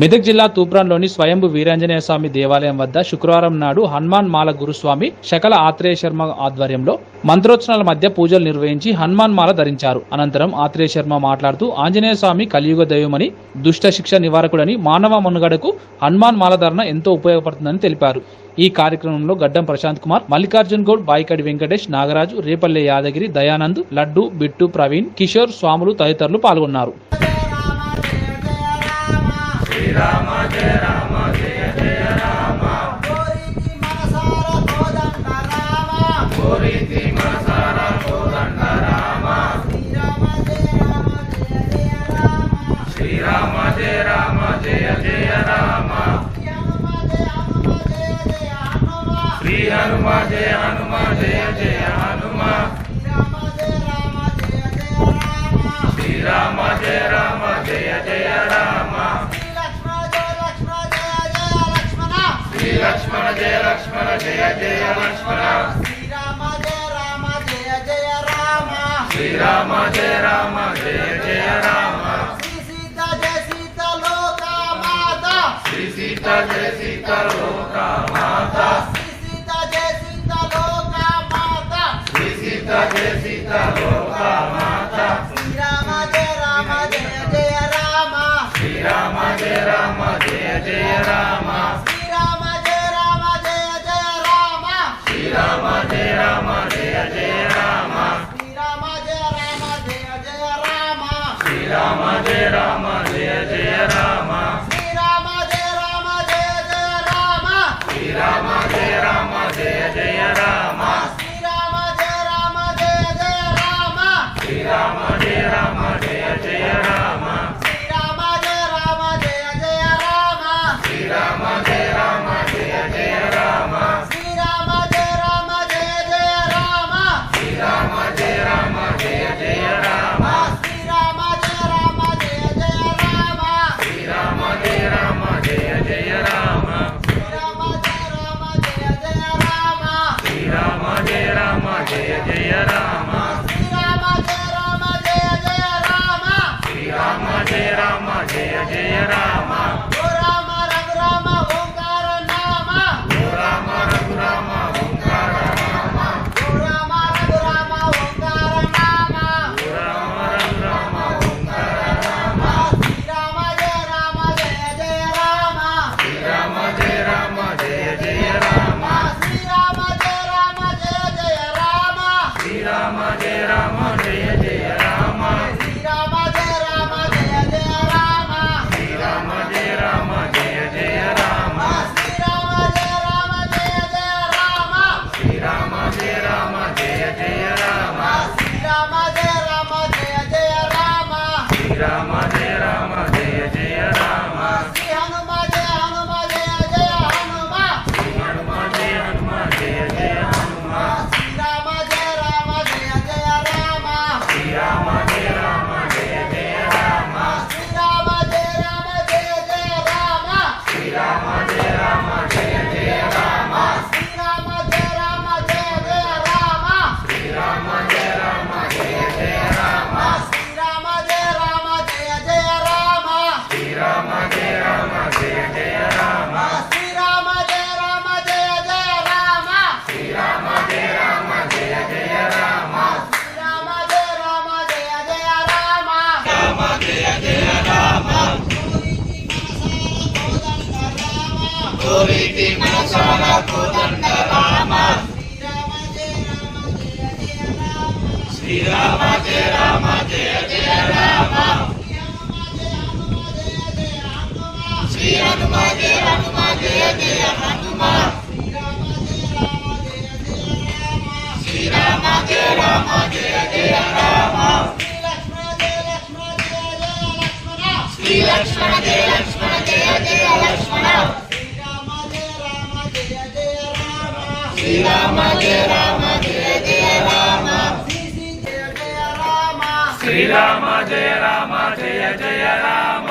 మెదక్ జిల్లా తూప్రాన్లోని స్వయంభు వీరాంజనేయ స్వామి దేవాలయం వద్ద శుక్రవారం నాడు హనుమాన్ మాల గురుస్వామి శకల ఆత్రేయ శర్మ ఆధ్వర్యంలో మంత్రోత్సవాల మధ్య పూజలు నిర్వహించి హనుమాన్ మాల ధరించారు. అనంతరం ఆత్రేయ శర్మ మాట్లాడుతూ ఆంజనేయ స్వామి కలియుగ దైవమని దుష్ట శిక్ష నివారకుడని మానవ మనుగడకు హనుమాన్ మాల ధరణ ఎంతో ఉపయోగపడుతుందని తెలిపారు. ఈ కార్యక్రమంలో గడ్డం ప్రశాంత్ కుమార్ మల్లికార్జున్ గౌడ్ బాయికడి వెంకటేష్ నాగరాజు రేపల్లె యాదగిరి దయానంద్ లడ్డు బిట్టు ప్రవీణ్ కిషోర్ స్వాములు తదితరులు పాల్గొన్నారు. రామ జయ రామ జయ జయ రామ కోరితి మనసార కోదండ రామ కోరితి మనసార కోదండ రామ శ్రీరామ జయ రామ శ్రీరామ జయ రామ జయ జయ రామ శ్రీ హనుమ జయ హనుమ జయ జయ హనుమ జయ జయ లక్ష్మణ. శ్రీరామ జయ రామ జయ జయ రామ. శ్రీరామ జయ రామ జయ జయ రామ. శ్రీ సీత జయ సీత లోక మాత. శ్రీ సీత జయ సీత లోక మాత. శ్రీ సీత జయ సీత లోక మాత. శ్రీ సీత జయ సీత లోక మాత. శ్రీరామ జయ రామ జయ జయ రామ. శ్రీరామ జయ రామ జయ జయ Rama. Rama Jai Rama Jai Jai Rama जय जय राम కోరితి మనసార కోదండ రామ. శ్రీరామ జయ రామ జయ జయ రామ. శ్రీ హనుమ జయ హనుమ జయ జయ హనుమ శ్రీరామ జయ రామ జయ జయ రామ. శ్రీ లక్ష్మణ జయ లక్ష్మణ. శ్రీరామ జయ రామ జయ జయ రామ. శ్రీరామ జయ రామ జయ జయ రామ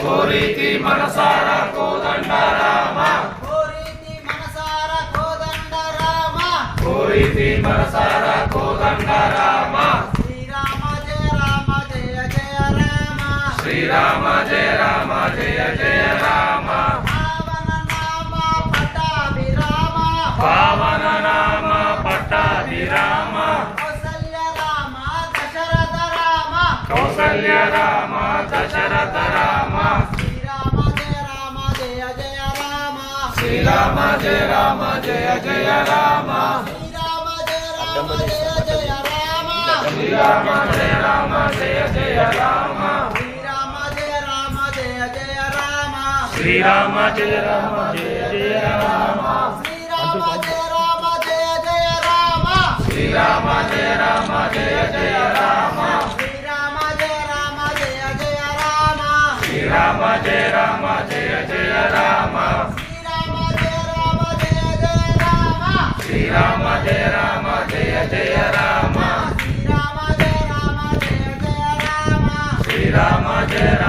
కోరితి మనసార కోదండ రామ కోరితి మనసార కోదండ రామ కోరితి మనసార కోదండ రామ శ్రీరామ జయ రామ జయ జయ రామ పావన రామ. దశరథ రామ. కౌసల్య రామ దశరథ రామ. శ్రీరామ జయ రామ జయ జయ రామ. శ్రీరామ జయ రామ జయ జయ రామ. శ్రీరామ జయ రామ జయ జయ రామ. శ్రీరామ జయ రామ జయ జయ రామ. శ్రీరామ జయ రామ జయ జయ రామ. శ్రీరామ జయ రామ జయ జయ రామ Rama Jai